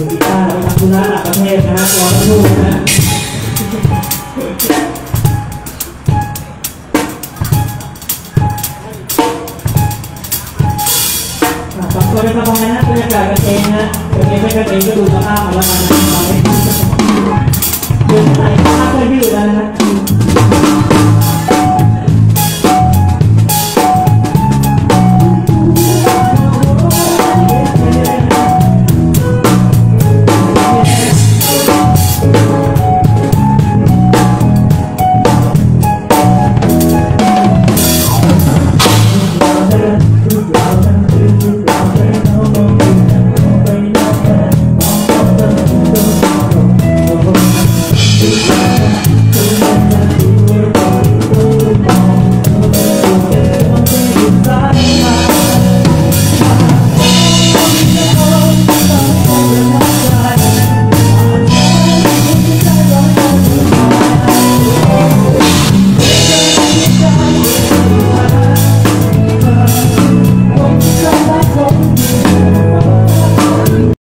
มือกีตาร์ไปทำธุระต่างประเทศนะฮะรอสับครู่นะฮะอ่สองตัวเป็นสบายนะบรรยากาศกันเองนะวันนี้เไม่กันเองก็ดูสภาพมาแล้วกันนะตอนนี้เดี๋ยวถ้าเพื่อนพี่อยู่แล้วนะะ